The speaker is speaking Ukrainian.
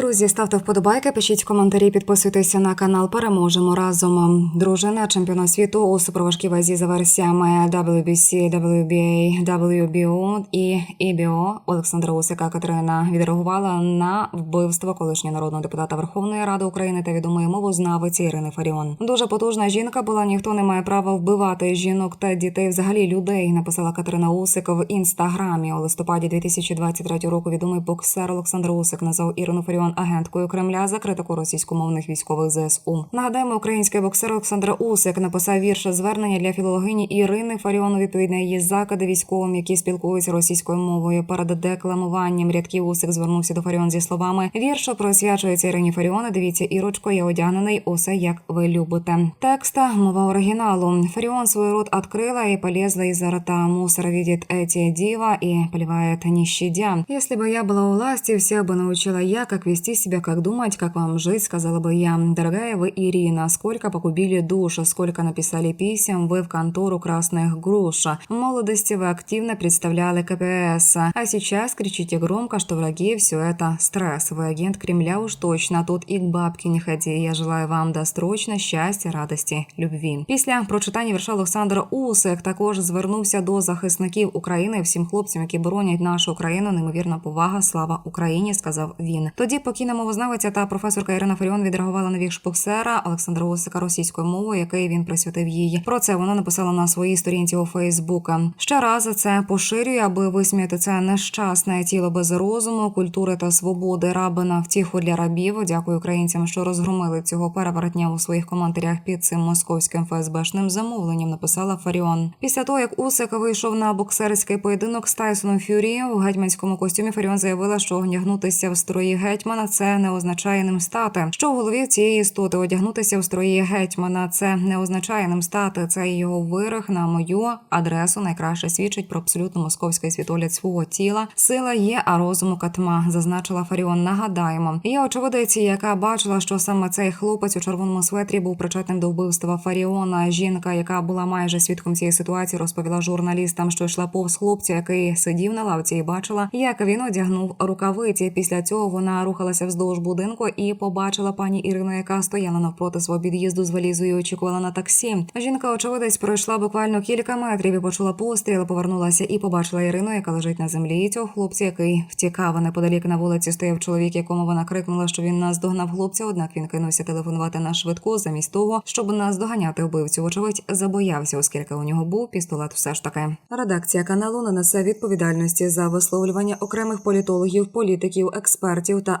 Друзі, ставте вподобайки, пишіть коментарі, підписуйтеся на канал. Переможемо разом. Дружина чемпіона світу у суперважкій вазі за версіями WBC, WBA, WBO і EBO Олександра Усика Катерина відреагувала на вбивство колишнього народного депутата Верховної Ради України та відомої мовознавиці Ірини Фаріон. Дуже потужна жінка була. Ніхто не має права вбивати жінок та дітей, взагалі людей. Написала Катерина Усик в інстаграмі у листопаді 2023 року. Відомий боксер Олександр Усик назвав Ірину Фаріон агенткою Кремля за критику російськомовних військових ЗСУ. Нагадаємо, український боксер Олександр Усик написав вірш звернення для філологині Ірини Фаріон у відповідь на її закиди військовим, які спілкуються російською мовою. Перед декламуванням рядків Усик звернувся до Фаріон зі словами: вірш присвячується Ірині Фаріон. Дивіться, Ірочко, я одягнений усе як ви любите. Текста мова оригіналу. Фаріон свой рот открыла и полезла из рта. Мусор видит эти дива и поливает не щадя. Если бы я была у власти, всех бы научила я, как вести себя, как думать, как вам жить, сказала бы я. Дорогая вы, Ирина, сколько погубили душ, сколько написали писем вы в контору красных груш. В молодости вы активно представляли КПС, а сейчас кричите громко, что враги все это стресс. Вы агент Кремля уж точно, тут и к бабке не ходи. Я желаю вам досрочно щастя, радості, любві. Після прочитання вірша Олександр Усик також звернувся до захисників України, всім хлопцям, які боронять нашу країну. Неймовірна повага, слава Україні, сказав він. Тоді покійна мовознавиця та професорка Ірина Фаріон відреагувала на вірш боксера Олександра Усика російською мовою, який він присвятив їй. Про це вона написала на своїй сторінці у Фейсбука. Ще раз це поширює, аби висміяти це нещасне тіло без розуму, культури та свободи. Раби на втіху для рабів. Дякую українцям, що розгромили цього переворотня у своїх коментарях під цим московським ФСБшним замовленням. Написала Фаріон. Після того, як Усик вийшов на боксерський поєдинок з Тайсоном Фюрі у гетьманському костюмі, Фаріон заявила, що одягнутися в строї гетьмана це не означає ним стати. Що в голові цієї істоти одягнутися в строї гетьмана це не означає ним стати. Це його вирах на мою адресу найкраще свідчить про абсолютно московський світогляд свого тіла. Сила є, а розуму катма, зазначила Фаріон. Нагадаємо, є очевидиці, яка бачила, що саме цей хлопець у червоному светрі був причетним до вбивства Фаріона. Жінка, яка була майже свідком цієї ситуації, розповіла журналістам, що йшла повз хлопця, який сидів на лавці, і бачила, як він одягнув рукавиці. Після цього вона рухалася вздовж будинку і побачила пані Ірину, яка стояла навпроти свого під'їзду з валізою. Очікувала на таксі. Жінка, очевидець, пройшла буквально кілька метрів і почула постріл. Повернулася і побачила Ірину, яка лежить на землі. І цього хлопця, який втікав неподалік на вулиці, стояв чоловік, якому вона крикнула, що він наздогнав хлопця. Однак він кинувся телефонувати на швидку, замість того, щоб наздоганяти вбивцю. Вочевидь, забоявся, оскільки у нього був пістолет. Все ж таки. Редакція каналу не несе відповідальності за висловлювання окремих політологів, політиків, експертів та